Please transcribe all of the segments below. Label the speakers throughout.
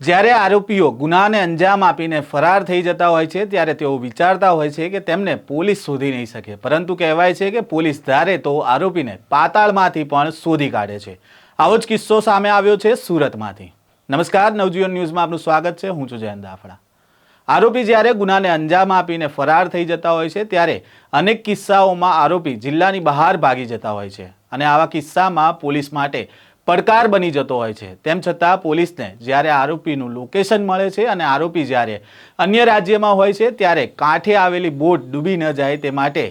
Speaker 1: જ્યારે આરોપીઓ ગુનાને અંજામ આપીને ફરાર થઈ જતા હોય છે, ત્યારે તેઓ વિચારતા હોય છે કે તેમને પોલીસ શોધી નહીં શકે. પરંતુ કહેવાય છે કે પોલીસ ધારે તો આરોપીને પાતાળમાંથી પણ શોધી કાઢે છે. આવો જ કિસ્સો સામે આવ્યો છે સુરતમાંથી. નમસ્કાર, નવજીવન ન્યૂઝમાં આપનું સ્વાગત છે. હું છું જયંત દાફડા. આરોપી જ્યારે ગુનાને અંજામ આપીને ફરાર થઈ જતા હોય છે, ત્યારે અનેક કિસ્સાઓમાં આરોપી જિલ્લાની બહાર ભાગી જતા હોય છે. અને આવા કિસ્સામાં પોલીસ માટે પડકાર બની જતો હોય છે. તેમ છતાં પોલીસને જ્યારે આરોપીનું લોકેશન મળે છે અને આરોપી જ્યારે અન્ય રાજ્યમાં હોય છે, ત્યારે કાંઠે આવેલી બોટ ડૂબી ન જાય તે માટે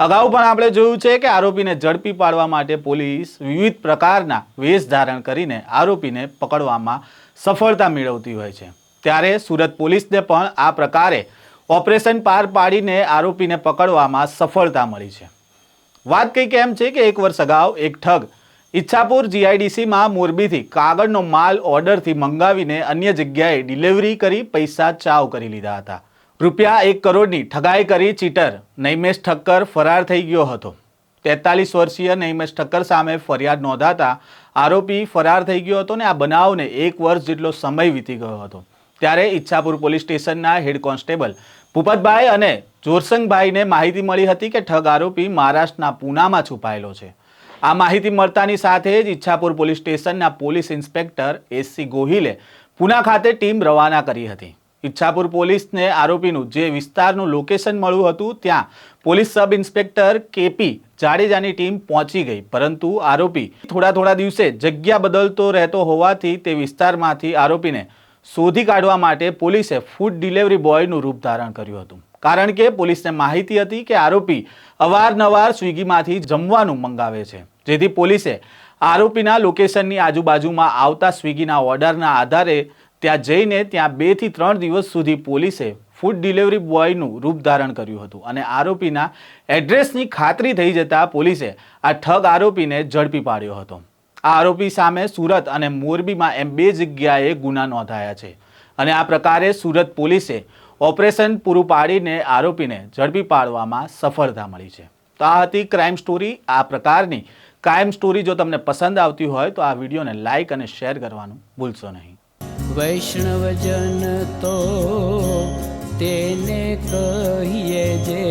Speaker 1: અગાઉ પણ આપણે જોયું છે કે આરોપીને ઝડપી પાડવા માટે પોલીસ વિવિધ પ્રકારના વેશ ધારણ કરીને આરોપીને પકડવામાં સફળતા મેળવતી હોય છે. ત્યારે સુરત પોલીસને પણ આ પ્રકારે ઓપરેશન પાર પાડીને આરોપીને પકડવામાં સફળતા મળી છે. વાત કંઈક એમ છે કે એક વર્ષ અગાઉ એક ઠગ ઈચ્છાપુર જીઆઈડીસીમાં મોરબીથી કાગળનો માલ ઓર્ડરથી મંગાવીને અન્ય જગ્યાએ ડિલિવરી કરી પૈસા ચાવ કરી લીધા હતા. રૂપિયા એક કરોડની ઠગાઈ કરી ચીટર નૈમેશ ઠક્કર ફરાર થઈ ગયો હતો. તેતાલીસ વર્ષીય નૈમેશ ઠક્કર સામે ફરિયાદ નોંધાતા આરોપી ફરાર થઈ ગયો હતો ને આ બનાવને એક વર્ષ જેટલો સમય વીતી ગયો હતો. ત્યારે ઈચ્છાપુર પોલીસ સ્ટેશનના હેડ કોન્સ્ટેબલ ભૂપતભાઈ અને જોરસંગભાઈને માહિતી મળી હતી કે ઠગ આરોપી મહારાષ્ટ્રના પૂનામાં છુપાયેલો છે. આ માહિતી મળતાની સાથે જ ઈચ્છાપુર પોલીસ સ્ટેશનના પોલીસ ઇન્સ્પેક્ટર એસસી ગોહિલે પૂના ખાતે ટીમ રવાના કરી હતી. ઈચ્છાપુર પોલીસને આરોપીનું જે વિસ્તારનું લોકેશન મળ્યું હતું, ત્યાં પોલીસ સબ ઇન્સ્પેક્ટર કેપી જાડેજાની ટીમ પહોંચી ગઈ. પરંતુ આરોપી થોડા થોડા દિવસે જગ્યા બદલતો રહેતો હોવાથી તે વિસ્તારમાંથી આરોપીને શોધી કાઢવા માટે પોલીસે ફૂડ ડિલિવરી બોયનું રૂપ ધારણ કર્યું હતું. કારણ કે પોલીસને માહિતી હતી કે આરોપી અવારનવાર સ્વિગીમાંથી જમવાનું મંગાવે છે. જેથી પોલીસે આરોપીના લોકેશનની આજુબાજુમાં આવતા સ્વિગીના ઓર્ડરના આધારે ત્યાં જઈને ત્યાં બેથી ત્રણ દિવસ સુધી પોલીસે ફૂડ ડિલિવરી બોયનું રૂપ ધારણ કર્યું હતું અને આરોપીના એડ્રેસની ખાતરી થઈ જતાં પોલીસે આ ઠગ આરોપીને ઝડપી પાડ્યો હતો. આ આરોપી સામે સુરત અને મોરબીમાં એમ બે જગ્યાએ ગુના નોંધાયા છે અને આ પ્રકારે સુરત પોલીસે ઓપરેશન પૂરું પાડીને આરોપીને ઝડપી પાડવામાં સફળતા મળી છે. તો આ હતી ક્રાઇમ સ્ટોરી આ પ્રકારની ક્રાઇમ સ્ટોરી જો તમને પસંદ આવતી હોય તો આ વિડીયોને લાઇક અને શેર કરવાનું ભૂલશો નહીં.
Speaker 2: વૈષ્ણવજન તો તેને કહીએ જે